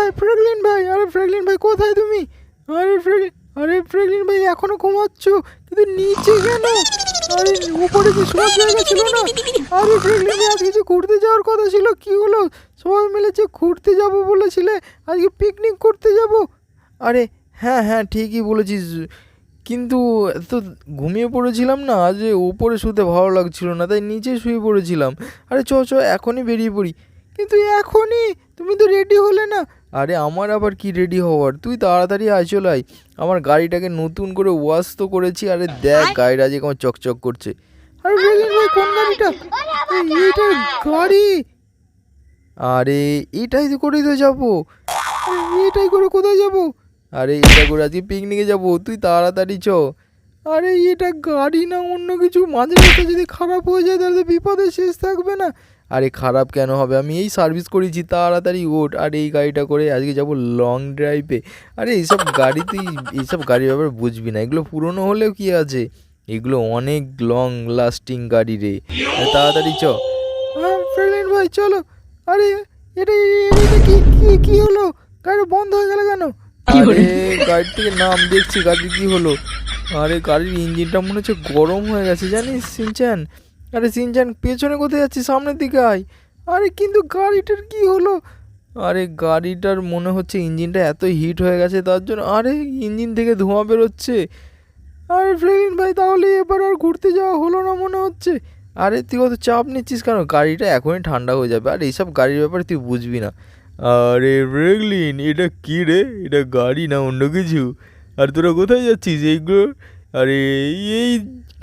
ভাই, ফ্রেগলিন ভাই, আরে ফ্রেগলিন ভাই, কোথায় তুমি? আরে ফ্রেগলিন আরে ফ্রেগলিন ভাই, এখনও ঘুমাচ্ছ? কিন্তু নিচে কেন? আরে উপরে কি সব জায়গা ছিল না? আরে ফ্রেগলিন ভাই আজকে যে ঘুরতে যাওয়ার কথা ছিল? কি হলো? সবাই মিলে যে ঘুরতে যাব বলেছিলে, আজকে পিকনিক করতে যাব? আরে হ্যাঁ হ্যাঁ ঠিকই বলেছিস। কিন্তু তো ঘুমিয়ে পড়েছিলাম না, আজ উপরে শুতে ভালো লাগছিল না, তাই নিচে শুয়ে পড়েছিলাম। আরে চ চ, এখনই বেরিয়ে পড়ি। কিন্তু এখনই? তুমি আরে আমার আবার কি রেডি হওয়ার? তুই তাড়াতাড়ি আয় চলে আয়। আমার গাড়িটাকে নতুন করে ওয়াশ তো করেছি আরে দেখ গাড়িটা যে কেমন চকচক করছে। আরে ভাই কোন গাড়িটা? এইটা গাড়ি? আরে এটাই তো করেই তো যাব। এটাই করে কোথায় যাব? আরে এটা করে আজকে পিকনিকে যাব। তুই তাড়াতাড়ি চ। আরে এটা গাড়ি না অন্য কিছু? মাঝে মাঝে যদি খারাপ হয়ে যায় তাহলে তো বিপদে শেষ থাকবে না। আরে খারাপ কেন হবে? আমি এই সার্ভিস করেছি, তাড়াতাড়ি ওঠ। আর এই গাড়িটা করে আজকে যাব লং ড্রাইভে আরে এইসব গাড়ি তুই এইসব গাড়ির ব্যাপারে বুঝবি না। এগুলো পুরনো হলেও কি আছে? এগুলো অনেক লং লাস্টিং গাড়ি রে। তাড়াতাড়ি চ। ফ্রেন্ড ভাই, চলো। আরে, এটা এটা কি কি কি হলো? গাড়ি বন্ধ হয়ে গেল কেন? আরে গাড়ি থেকে নাম দেখছি গাড়ি কি হলো? আরে গাড়ির ইঞ্জিনটা মনে হচ্ছে গরম হয়ে গেছে, জানিস সিনচান আরে সিনচান পেছনে কোথায় যাচ্ছি সামনের দিকে আয়। আরে কিন্তু গাড়িটার কি হলো? আরে গাড়িটার মনে হচ্ছে ইঞ্জিনটা এত হিট হয়ে গেছে, তার জন্য আরে ইঞ্জিন থেকে ধোঁয়া বেরোচ্ছে। আরে ফ্রেলিন ভাই, তাহলে এবার আর ঘুরতে যাওয়া হলো না মনে হচ্ছে? আরে তুই অত চাপ নিচ্ছিস কেন? গাড়িটা এখনই ঠান্ডা হয়ে যাবে, আর এইসব গাড়ির ব্যাপারে তুই বুঝবি না। আরে ব্রেগলিন এটা কী রে? এটা গাড়ি না অন্য কিছু? আর তোরা কোথায় যাচ্ছিস এইগুলো? আরে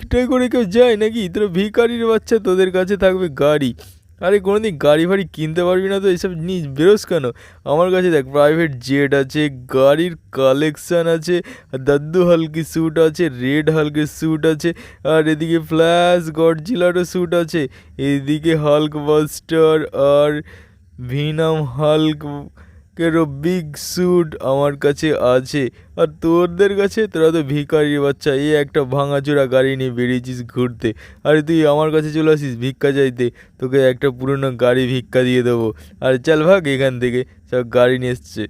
এইটাই করে কেউ যায় নাকি? তোরা ভিকারির বাচ্চা, তোদের কাছে থাকবে গাড়ি। আরে কোনোদিন গাড়ি ফাড়ি কিনতে পারবি না তো? এইসব নিজ বেরোস কেন? আমার কাছে দেখ প্রাইভেট জেট আছে, গাড়ির কালেকশান আছে দাদ্দু হালকি স্যুট আছে রেড হালকি স্যুট আছে, আর এদিকে ফ্ল্যাশ গডজিলারও স্যুট আছে। এদিকে হাল্ক বাস্টার আর ভিনাম হাল্কেরও বিগ স্যুট আমার কাছে আছে। আর তোরদের কাছে? তোরা তো ভিখারির বাচ্চা। এই একটা ভাঙাচোরা গাড়ি নিয়ে বেরিয়েছিস ঘুরতে। আরে তুই আমার কাছে চলে আসিস ভিক্ষা চাইতে। তোকে একটা পুরনো গাড়ি ভিক্ষা দিয়ে দেবো। আর চল ভাগ এখান থেকে। সব গাড়ি নিয়ে এসছে।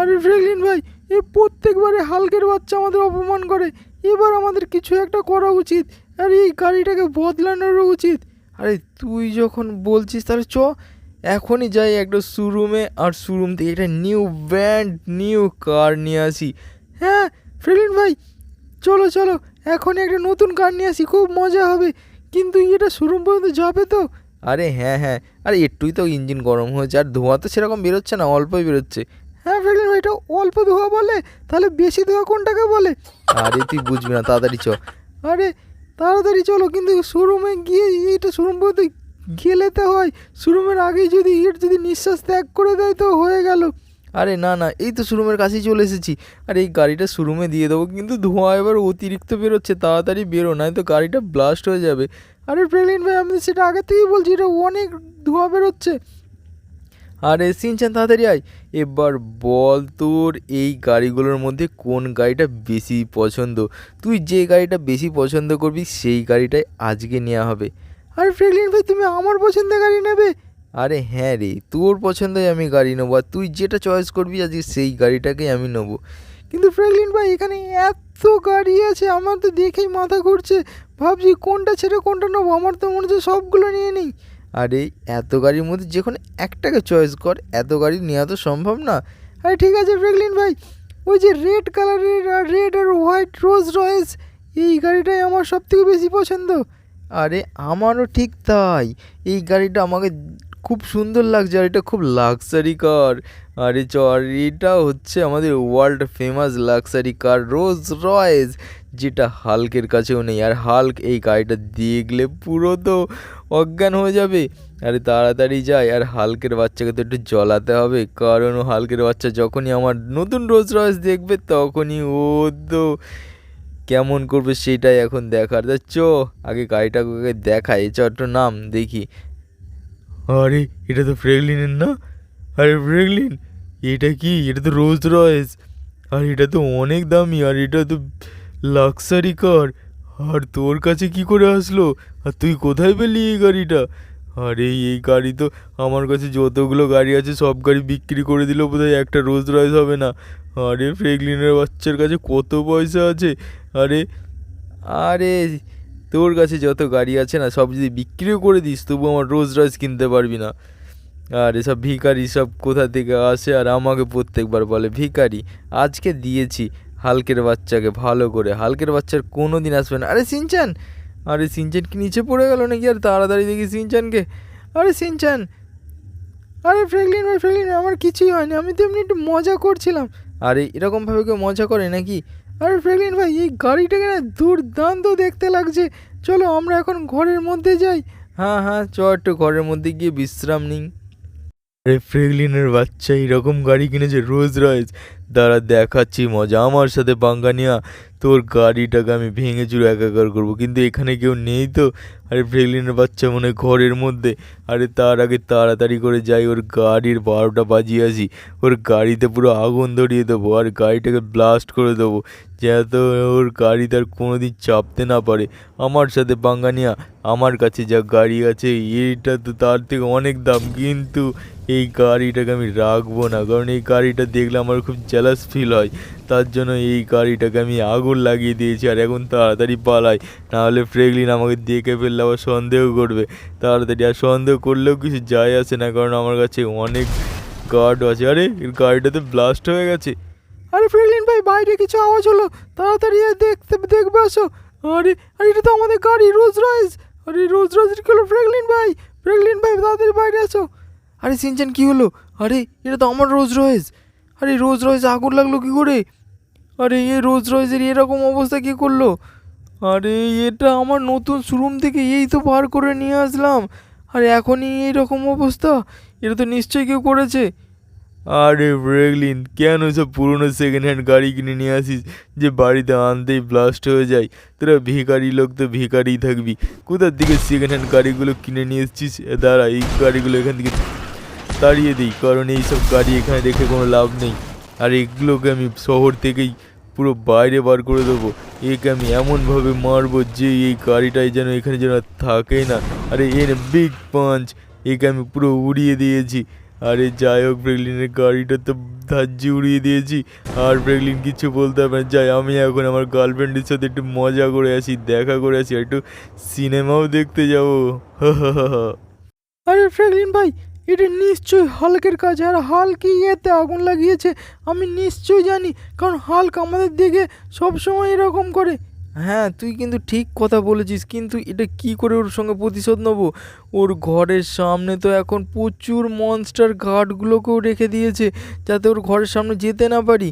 আরে ফ্রেগলিন ভাই, এ প্রত্যেকবারে হালকের বাচ্চা আমাদের অপমান করে। এবার আমাদের কিছু একটা করা উচিত। আর এই গাড়িটাকে বদলানোরও উচিত। আরে তুই যখন বলছিস তাহলে চ। এখনই যাই একটা শোরুমে আর শোরুম থেকে একটা নিউ ব্র্যান্ড নিউ কার নিয়ে আসি। হ্যাঁ ফ্রেগলিন ভাই, চলো চলো, এখনই একটা নতুন কার নিয়ে আসি, খুব মজা হবে। কিন্তু এটা শোরুম পর্যন্ত যাবে তো? আরে হ্যাঁ হ্যাঁ আরে একটুই তো ইঞ্জিন গরম হয়েছে, আর ধোঁয়া তো সেরকম বেরোচ্ছে না, অল্পই বেরোচ্ছে। হ্যাঁ ফ্রেগলিন ভাই, এটা অল্প ধোঁয়া বলে, তাহলে বেশি ধোঁয়া কোনটাকে বলে? আরে তুই বুঝবি না, তাড়াতাড়ি চ। আরে তাড়াতাড়ি চলো, কিন্তু শোরুমে গিয়ে এটা শোরুম পর্যন্ত গেলেতে হয়। শোরুমের আগেই যদি ইট যদি নিঃশ্বাস ত্যাগ করে দেয় তো হয়ে গেল। আরে না না এই তো শোরুমের কাছেই চলে এসেছি। আর এই গাড়িটা শোরুমে দিয়ে দেবো কিন্তু ধোঁয়া এবার অতিরিক্ত বেরোচ্ছে তাড়াতাড়ি বেরো নয় তো গাড়িটা ব্লাস্ট হয়ে যাবে। আরে প্রেলিন ভাই আমি সেটা আগে থেকেই বলছি এটা অনেক ধোঁয়া বেরোচ্ছে। আরে সিনচান তাড়াতাড়ি আয়। এবার বল তোর এই গাড়িগুলোর মধ্যে কোন গাড়িটা বেশি পছন্দ। তুই যে গাড়িটা বেশি পছন্দ করবি সেই গাড়িটাই আজকে নেওয়া হবে। আরে ফ্রেগলিন ভাই তুমি আমার পছন্দের গাড়ি নেবে। আরে হ্যাঁ রে তোর পছন্দই আমি গাড়ি নেব আর তুই যেটা চয়েস করবি আজকে সেই গাড়িটাকেই আমি নেব। কিন্তু ফ্রেগলিন ভাই এখানে এত গাড়ি আছে আমার তো দেখেই মাথা ঘুরছে। ভাবছি কোনটা ছেড়ে কোনটা নেব আমার তো মনে হচ্ছে সবগুলো নিয়ে নিই। আরে এত গাড়ির মধ্যে যে কোনো একটাকে চয়েস কর এত গাড়ি নেওয়া তো সম্ভব না। আরে ঠিক আছে ফ্রেগলিন ভাই ওই যে রেড কালারের আর রেড আর হোয়াইট রোজ রয়েস এই গাড়িটাই আমার সব থেকে বেশি পছন্দ। আরে আমারও ঠিক তাই। এই গাড়িটা আমাকে খুব সুন্দর লাগছে আর এটা খুব লাক্সারি কার আরে চ এটা হচ্ছে আমাদের world famous luxury car Rolls Royce যেটা হাল্কের কাছেও নেই। আর হাল্ক এই গাড়িটা দেখলে পুরো তো অজ্ঞান হয়ে যাবে। আরে তাড়াতাড়ি যাই, আর হালকের বাচ্চাকে তো একটু জ্বলাতে হবে। কারণ হালকের বাচ্চা যখনই আমার নতুন রোজ রয়েস দেখবে, তখনই ও তো কেমন করবে সেটাই এখন দেখার। তা চ, আগে গাড়িটাকে দেখাই চ একটু নাম দেখি। আরে, এটা তো ফ্রেগলিনের না? আরে ফ্রেগলিন, এটা কি? এটা তো রোজ রয়েস আর, এটা তো অনেক দামি, আর এটা তো লাক্সারি কার আর তোর কাছে কি করে আসলো? আর তুই কোথায় পেলি এই গাড়িটা? আরে, এই গাড়ি তো আমার কাছে যতগুলো গাড়ি আছে, সব গাড়ি বিক্রি করে দিলেও বোধহয়, একটা রোজ রয়েস হবে না। আরে, ফ্রেগলিনের বাচ্চার কাছে কত পয়সা আছে? আরে আরে, তোর কাছে যত গাড়ি আছে না, সব যদি বিক্রিও করে দিস, তবু আমার রোজ রয়েস কিনতে পারবি না। আর এসব ভিখারি সব কোথা থেকে আসে আর আমাকে প্রত্যেকবার বলে ভিকারি আজকে দিয়েছি হালকের বাচ্চাকে ভালো করে, হালকের বাচ্চার কোনো দিন আসবে না। আরে, সিনচান আরে সিনচান কি নিচে পড়ে গেল নাকি? আর তাড়াতাড়ি দেখি সিনচানকে। আরে সিনচান! আরে ফ্র্যাঙ্কলিন ভাই ফ্র্যাঙ্কলিন আমার কিছুই হয়নি। আমি তো এমনি একটু মজা করছিলাম। আরে এরকমভাবে কেউ মজা করে নাকি? আরে ফ্র্যাঙ্কলিন ভাই, এই গাড়িটাকে না দুর্দান্ত দেখতে লাগছে। চলো আমরা এখন ঘরের মধ্যে যাই। হ্যাঁ হ্যাঁ চ একটু ঘরের মধ্যে গিয়ে বিশ্রাম নিই। আরে ফ্রেগলিনের বাচ্চা এরকম গাড়ি কিনেছে রোজ রয়েস। দাঁড়া, দেখাচ্ছি মজা। আমার সাথে পাঙ্গা নেওয়া তোর গাড়িটাকে আমি ভেঙে চুরে একাকার করব। কিন্তু এখানে কেউ নেই তো? আরে ফ্রেগলিনের বাচ্চা মনে ঘরের মধ্যে। আরে তার আগে তাড়াতাড়ি করে যাই, ওর গাড়ির বারোটা বাজিয়ে আসি। ওর গাড়িতে পুরো আগুন ধরিয়ে দেবো আর গাড়িটাকে ব্লাস্ট করে দেবো, যাতে ওর গাড়ি তার কোনো দিন চাপতে না পারে। আমার সাথে পাঙ্গা নেওয়া আমার কাছে যা গাড়ি আছে, এইটা তো তার থেকে অনেক দাম। কিন্তু এই গাড়িটাকে আমি রাখব না, কারণ এই গাড়িটা দেখলে আমার খুব জেলাস ফিল হয়। তার জন্য এই গাড়িটাকে আমি আগুন লাগিয়ে দিয়েছি আর এখন তাড়াতাড়ি পালাই। নাহলে ফ্রেগলিন আমাকে দেখে ফেললে আবার সন্দেহ করবে। তাড়াতাড়ি আর সন্দেহ করলেও কিছু যায় আসে না, কারণ আমার কাছে অনেক গার্ড আছে। আরে এর গাড়িটাতে ব্লাস্ট হয়ে গেছে। আরে ফ্রেগলিন ভাই, বাইরে কিছু আওয়াজ হলো। তাড়াতাড়ি দেখতে, দেখবে, আসো। আরে আরে এটা তো আমাদের গাড়ি রোজ রয়েস আরে রোজ রয়েস কি হলো? ফ্র্যাঙ্কলিন ভাই ফ্র্যাঙ্কলিন ভাই, তাড়াতাড়ি বাইরে আসো। আরে সিনচান, কি হলো? আরে, এটা তো আমার রোজ রয়েস আরে রোজ রয়েস আগুন লাগল কি করে? আরে এ রোজ রয়েসের এরকম অবস্থা কি করল? আরে, এটা আমার নতুন শোরুম থেকে এই তো বার করে নিয়ে আসলাম। আর, এখনই এইরকম অবস্থা। এটা তো নিশ্চয়ই কেউ করেছে। আরে ব্রেগলিন কেন সব পুরনো সেকেন্ড হ্যান্ড গাড়ি কিনে নিয়ে আসিস? যে বাড়িতে আনতেই ব্লাস্ট হয়ে যায়। তোরা ভিখারি লোক তো ভিখারিই থাকবি। কোথার দিকে সেকেন্ড হ্যান্ড গাড়িগুলো কিনে নিয়ে এসছিস? দাঁড়া, এই গাড়িগুলো এখান থেকে তাড়িয়ে দিই, কারণ এই সব গাড়ি এখানে রেখে কোনো লাভ নেই। আর এগুলোকে আমি শহর থেকেই পুরো বাইরে বার করে দেবো। একে আমি এমনভাবে মারবো যে এই গাড়িটাই যেন এখানে যেন থাকেই না। আরে এর বিগ পাঞ্চ একে আমি পুরো উড়িয়ে দিয়েছি। আরে যাই হোক ব্রেগলিনের গাড়িটা তো ধাজ্জি উড়িয়ে দিয়েছি। আর ব্রেগলিন কিছু বলতে হবে না। যাই, আমি এখন আমার গার্লফ্রেন্ডের সাথে একটু মজা করে আসি, দেখা করে আসি একটু সিনেমাও দেখতে যাব। আরে ফ্র্যাঙ্কলিন ভাই এটা নিশ্চয়ই হালকের কাজ, আর হালকি এতে আগুন লাগিয়েছে, আমি নিশ্চয়ই জানি, কারণ হালক আমাদের দিকে সবসময় এরকম করে। হ্যাঁ তুই কিন্তু ঠিক কথা বলেছিস, কিন্তু এটা কি করে ওর সঙ্গে প্রতিশোধ নেব? ওর ঘরের সামনে তো এখন প্রচুর মনস্টার গার্ডগুলোকেও রেখে দিয়েছে, যাতে ওর ঘরের সামনে যেতে না পারি।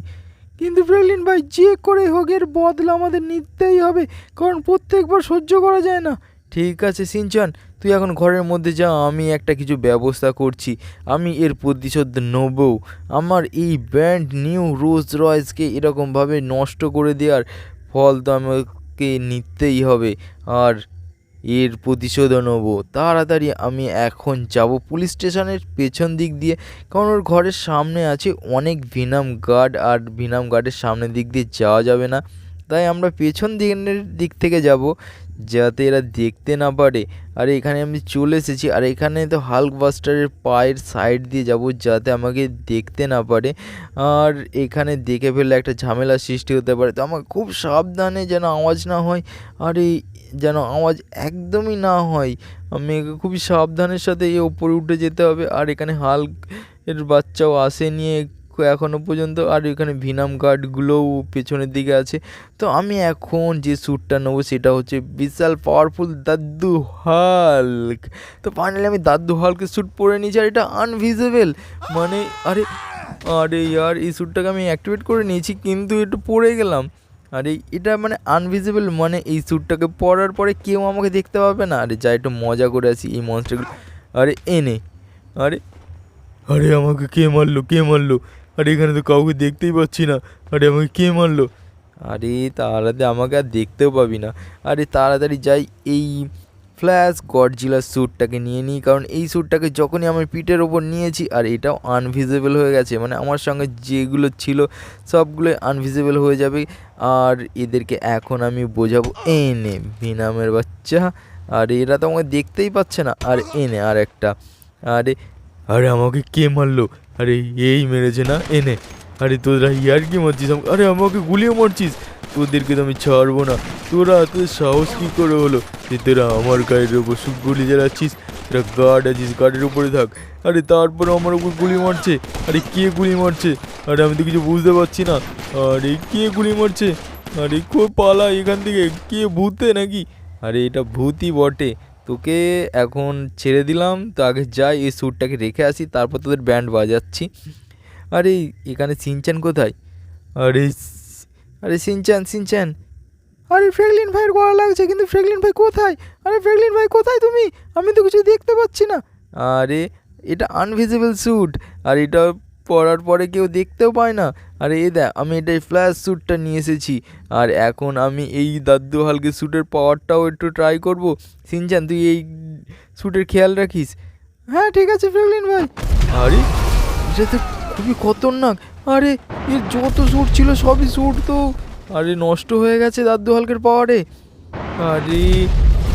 কিন্তু ফ্র্যাঙ্কলিন ভাই, যে করে হোক, এর বদলা আমাদের নিতেই হবে, কারণ প্রত্যেকবার সহ্য করা যায় না। ঠিক আছে, সিনচান তুই এখন ঘরের মধ্যে যা, আমি একটা কিছু ব্যবস্থা করছি। আমি এর প্রতিশোধ নেবও আমার এই ব্র্যান্ড নিউ রোজ রয়েসকে এরকমভাবে নষ্ট করে দেওয়ার ফল তো আমাকে নিতেই হবে। আর এর প্রতিশোধও নেব। তাড়াতাড়ি আমি এখন যাব পুলিশ স্টেশনের পেছন দিক দিয়ে। কারণ ওর ঘরের সামনে আছে অনেক ভিনাম গার্ড, আর ভিনাম গার্ডের সামনের দিক দিয়ে যাওয়া যাবে না। তাই আমরা পেছন দিকের দিক থেকে যাব। যাতে এরা দেখতে না পারে। আর এখানে আমি চলে এসেছি, আর এখানে তো হাল্ক বাস্টারের পায়ের সাইড দিয়ে যাব যাতে আমাকে দেখতে না পারে। আর এখানে দেখে ফেললে একটা ঝামেলা সৃষ্টি হতে পারে। তো আমাকে খুব সাবধানে যেন আওয়াজ না হয়, আর এই যেন আওয়াজ একদমই না হয়। আমি খুবই সাবধানের সাথে এই ওপরে উঠে যেতে হবে। আর এখানে হাল্ক এর বাচ্চাও আসেনি এখনও পর্যন্ত, আর এখানে ভিনাম গার্ডগুলোও পেছনের দিকে আছে। তো আমি এখন যে স্যুটটা নেব সেটা হচ্ছে বিশাল পাওয়ারফুল দাদু হাল্ক তো ফাইনালি আমি দাদু হালকে স্যুট পরে নিয়েছি, আর এটা আনভিজিবল মানে আরে আরে ইয়ার, এই স্যুটটাকে আমি অ্যাক্টিভেট করে নিয়েছি, কিন্তু একটু পরে গেলাম। আরে, এটা মানে আনভিজিবল মানে এই স্যুটটাকে পরার পরে কেউ আমাকে দেখতে পাবে না। আরে, যা একটু মজা করে আসি এই মনস্টারগুলো আরে, এনে, আরে আরে আমাকে কে মারলো কে মারলো? আরে এখানে তো কাউকে দেখতেই পাচ্ছি না। আরে আমাকে কে মারলো? আরে তাড়াতাড়ি, আমাকে আর দেখতেও পাবি না। আরে তাড়াতাড়ি যাই, এই ফ্ল্যাশ গডজিলার স্যুটটাকে নিয়ে নিই, কারণ এই স্যুটটাকে যখনই আমি পিঠের ওপর নিয়েছি, আর এটাও আনভিজিবল হয়ে গেছে। মানে আমার সঙ্গে যেগুলো ছিল সবগুলোই আনভিজিবল হয়ে যাবে। আর এদেরকে এখন আমি বোঝাবো এনে বিনামের বাচ্চা। আর এরা তো আমাকে দেখতেই পাচ্ছে না। আর এনে আর একটা আরে আরে আমাকে কে মারলো? আরে এই মেরেছে না? এনে। আরে তোরা ইয়ার কি মারছিস? আরে আমাকে গুলিয়ে মারছিস। তোদেরকে তো আমি ছাড়বো না। তোরা তোর সাহস কী করে হলো? যে তোরা আমার গায়ের ওপর শুধু গুলি চালাচ্ছিস তোরা গার্ড আছিস গার্ডের উপরে থাক। আরে তারপরে আমার উপর গুলি মারছে। আরে কে গুলি মারছে? আরে আমি তো কিছু বুঝতে পারছি না। আরে কে গুলি মারছে? আরে কো পালা এখান থেকে। কে ভূতে নাকি? আরে এটা ভূতই বটে। তোকে এখন ছেড়ে দিলাম, তো আগে যাই এই স্যুটটাকে রেখে আসি, তারপর তোদের ব্যান্ড বাজাচ্ছি। আরে, এখানে সিনচান কোথায়? আরে আরে সিনচান সিনচান আরে, ফ্র্যাঙ্কলিন ভাইয়ের গলা লাগছে, কিন্তু ফ্র্যাঙ্কলিন ভাই কোথায়? আরে, ফ্র্যাঙ্কলিন ভাই কোথায় তুমি? আমি তো কিছু দেখতে পাচ্ছি না। আরে, এটা আনভিজিবল স্যুট আর এটা পরার পরে কেউ দেখতেও পায় না। আরে এ দেখ, আমি এটা ফ্ল্যাশ স্যুটটা নিয়ে এসেছি। আর এখন আমি এই দাদ্দু হালকে স্যুটের পাওয়ারটাও একটু ট্রাই করব। সিনচান, তুই এই স্যুটের খেয়াল রাখিস? হ্যাঁ ঠিক আছে ফ্র্যাঙ্কলিন ভাই। আরে, এটা তো খুবই খতরনাক। আরে, এর যত স্যুট ছিল সবই স্যুট তো। আরে, নষ্ট হয়ে গেছে দাদু হালকের পাওয়ারে আরে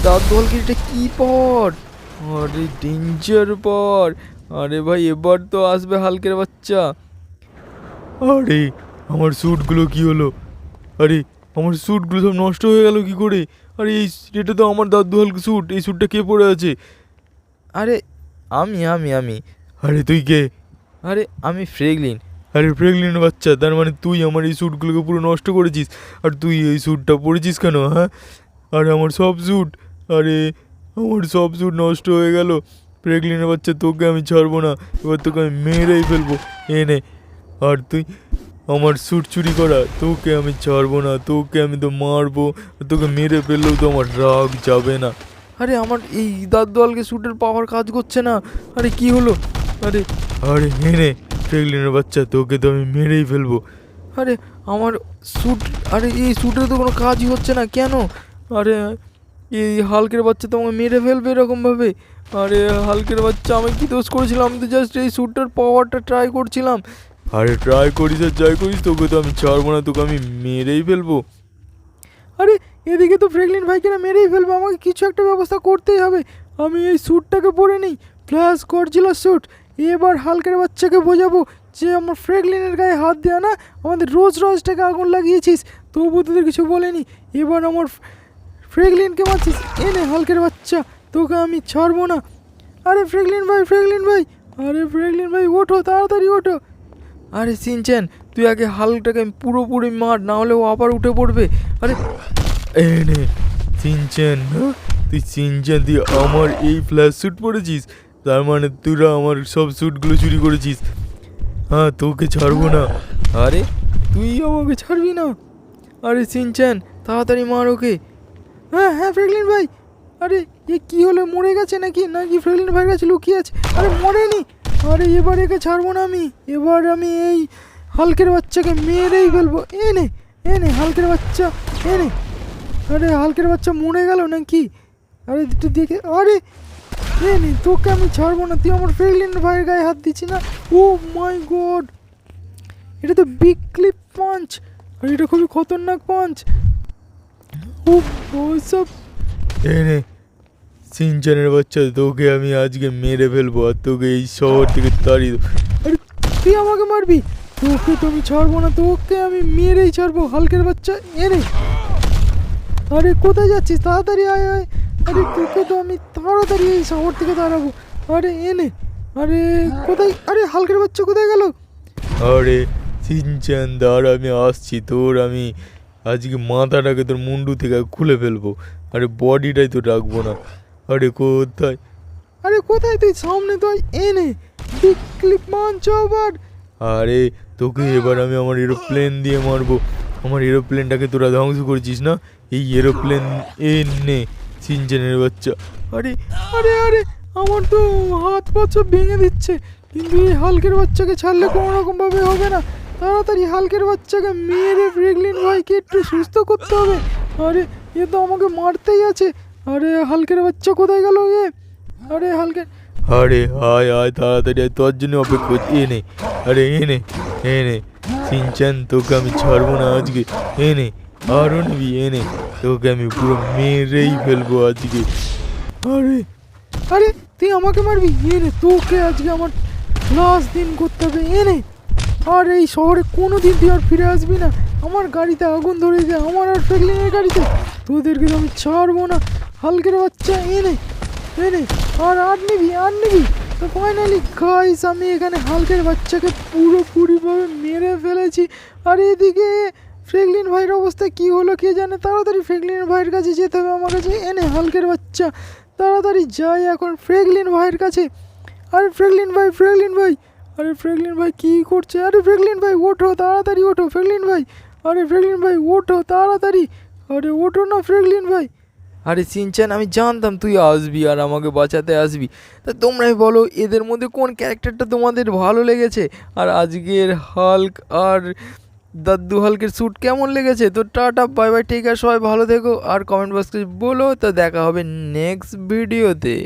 দাদ্দু হালকের এটা কী পাওয়ার আরে ডেঞ্জার পাওয়ার আরে ভাই এবার তো আসবে হালকের বাচ্চা। আরে আমার স্যুটগুলো কি হলো? আরে আমার স্যুটগুলো সব নষ্ট হয়ে গেল কি করে? আরে এই এটা তো আমার দাদু হালকা স্যুট এই স্যুটটা কে পরে আছে? আরে আমি আমি আমি। আরে তুই কে? আরে আমি ফ্রেগলিন। আরে ফ্রেগলিন বাচ্চা তার মানে তুই আমার এই স্যুটগুলোকে পুরো নষ্ট করেছিস? আর তুই এই স্যুটটা পরেছিস কেন হ্যাঁ? আরে আমার সব স্যুট আরে আমার সব স্যুট নষ্ট হয়ে গেল। ফ্রেগলিনের বাচ্চা, তোকে আমি ছাড়বো না। এবার তোকে আমি মেরেই ফেলব। এনে আর তুই আমার স্যুট চুরি করা, তোকে আমি ছাড়বো না। তোকে আমি তো মারবো। তোকে মেরে ফেললেও তো আমার রাগ যাবে না। আরে, আমার এই দাদওয়ালকে স্যুটের পাওয়ার কাজ করছে না। আরে, কি হলো? আরে আরে হেনে প্রেগলিনের বাচ্চা, তোকে তো আমি মেরেই ফেলব। আরে, আমার স্যুট আরে, এই স্যুটের তো কোনো কাজই হচ্ছে না। কেন? আরে এই হালকের বাচ্চা তোমাকে মেরে ফেলবে এরকমভাবে। আরে হালকের বাচ্চা আমি কি দোষ করেছিলাম? আমি তো জাস্ট এই স্যুটটার পাওয়ারটা ট্রাই করছিলাম। আরে ট্রাই করিস আর যাই করিস তোকে তো আমি ছাড়বো না তোকে আমি মেরেই ফেলব। আরে এদিকে তো ফ্রেগলিন ভাইকে না মেরেই ফেলবে আমাকে কিছু একটা ব্যবস্থা করতেই হবে। আমি এই স্যুটটাকে পরে নিই ফ্ল্যাশ করছিল স্যুট এবার হালকের বাচ্চাকে বোঝাবো যে আমার ফ্রেগলিনের গায়ে হাত দেওয়া না আমাদের রোজ রোজটাকে আগুন লাগিয়েছিস তবু তোদের কিছু বলেনি। এবার আমার ফ্র্যাঙ্কলিনকে মারছিস? এনে হালকের বাচ্চা, তোকে আমি ছাড়বো না। আরে ফ্র্যাঙ্কলিন ভাই ফ্র্যাঙ্কলিন ভাই, আরে ফ্র্যাঙ্কলিন ভাই, ওঠো, তাড়াতাড়ি ওঠো। আরে সিনচেন, তুই আগে হালটাকে আমি পুরোপুরি মার, না হলে ও আবার উঠে পড়বে। আরে এই নে, সিনচেন হ্যাঁ? তুই সিনচেন তুই আমার এই ফ্ল্যাশ স্যুট পরেছিস? তার মানে তোরা আমার সব স্যুটগুলো চুরি করেছিস। হ্যাঁ তোকে ছাড়বো না। আরে তুই আমাকে ছাড়বি না। আরে সিনচেন, তাড়াতাড়ি মার ওকে। হ্যাঁ হ্যাঁ ফ্র্যাঙ্কলিন ভাই। আরে, এ কি হলো, মরে গেছে নাকি? নাকি ফ্র্যাঙ্কলিন ভাইয়ের কাছে লুকিয়ে আছে? আরে, মরেনি। আরে, এবার একে ছাড়বো না আমি। এবার আমি এই হালকের বাচ্চাকে মেরেই ফেলব। এনে এনে হালকের বাচ্চা এনে আরে, হালকের বাচ্চা মরে গেল নাকি? আরে একটু দেখে, আরে এনে তোকে আমি ছাড়বো না। তুই আমার ফ্র্যাঙ্কলিন ভাইয়ের গায়ে হাত দিচ্ছি না। Oh my god. এটা তো বিগ ক্লিপ পাঞ্চ। আর, এটা খুবই খতরনাক পাঞ্চ। ও ওইসব এই নে সিনচেনের বাচ্চা তোকে আমি আজকে মেরে ফেলব আর তোকে এই শহর থেকে তাড়িয়ে দেবো। আরে তুই আমাকে মারবি? তোকে তো আমি ছাড়বো না তোকে আমি মেরেই ছাড়বো হালকের বাচ্চা এনে। আরে কোথায় যাচ্ছিস? তাড়াতাড়ি আয় আয়। আরে তোকে তো আমি তাড়াতাড়ি এই শহর থেকে দাঁড়াবো আরে এনে। আরে কোথায়? আরে হালকের বাচ্চা কোথায় গেল? আরে সিনচান দাঁড় আমি আসছি। তোর আমি আজকে মাথাটাকে তোর মুন্ডু থেকে খুলে ফেলব। আরে বডিটাই তো রাখব না। আরে কোথায়? আরে কোথায় তুই? সামনে তো এনে। ক্লিপ মাঞ্চ আবার। আরে তোকে এবার আমি আমার এরোপ্লেন দিয়ে মারবো। আমার এরোপ্লেনটাকে তোরা ধ্বংস করেছিস না? এই এরোপ্লেন এ নে সিনচানের বাচ্চা। আরে আরে আরে আমার তো হাত পা সব ভেঙে দিচ্ছে। কিন্তু এই হালকের বাচ্চাকে ছাড়লে কোনো রকম ভাবে হবে না। তাড়াতাড়ি হালকের বাচ্চাকে মেরে ফ্রেগলিন ভাইকে একটু সুস্থ করতে হবে। আরে এ তো আমাকে মারতেই আছে। আরে হালকের বাচ্চা কোথায় গেল এ আরে হালকের আরে আয় আয় তাড়াতাড়ি আয় তোর জন্য অপেক্ষা করছি। এ নে আরে এ নে এ নে সিনচান তোকে আমি ছাড়বো না আজকে। এ নে আরও নিবি এ নে তোকে আমি পুরো মেরেই ফেলব আজকে। আরে। আরে তুই আমাকে মারবি? এনে তোকে আজকে আমার লাস্ট দিন করতে হবে। এনে আর এই শহরে কোনো দিন তুই আর ফিরে আসবি না। আমার গাড়িতে আগুন ধরে দে আমার আর ফ্রেগলিনের গাড়িতে। তোদেরকে আমি ছাড়বো না। হালকের বাচ্চা এনে এনে আর আর নিবি আর নিবি। তো ফাইনালি গাইস আমি এখানে হালকের বাচ্চাকে পুরোপুরিভাবে মেরে ফেলেছি। আর এদিকে ফ্রেগলিন ভাইয়ের অবস্থা কি হলো কে জানে? তাড়াতাড়ি ফ্রেগলিন ভাইয়ের কাছে যেতে হবে আমার কাছে। এনে হালকের বাচ্চা। তাড়াতাড়ি যাই এখন ফ্রেগলিন ভাইয়ের কাছে। আরে ফ্রেগলিন ভাই ফ্রেগলিন ভাই আরে ফ্রেগলিন ভাই, কি করছে? আরে ফ্রেগলিন ভাই, ওঠো, তাড়াতাড়ি ওঠো, ফ্রেগলিন ভাই। আরে ফ্রেগলিন ভাই, ওঠো, তাড়াতাড়ি। আরে ওঠো না ফ্রেগলিন ভাই। আরে সিনচান আমি জানতাম তুই আসবি আর আমাকে বাঁচাতে আসবি। তা তোমরাই বলো, এদের মধ্যে কোন ক্যারেক্টারটা তোমাদের ভালো লেগেছে? আর আজকের হাল্ক আর দাদু হালকের শ্যুট কেমন লেগেছে? তো টাটা বাই বাই আর সবাই ভালো থেকো। আর কমেন্ট বক্সে বলো, তো দেখা হবে নেক্সট ভিডিওতে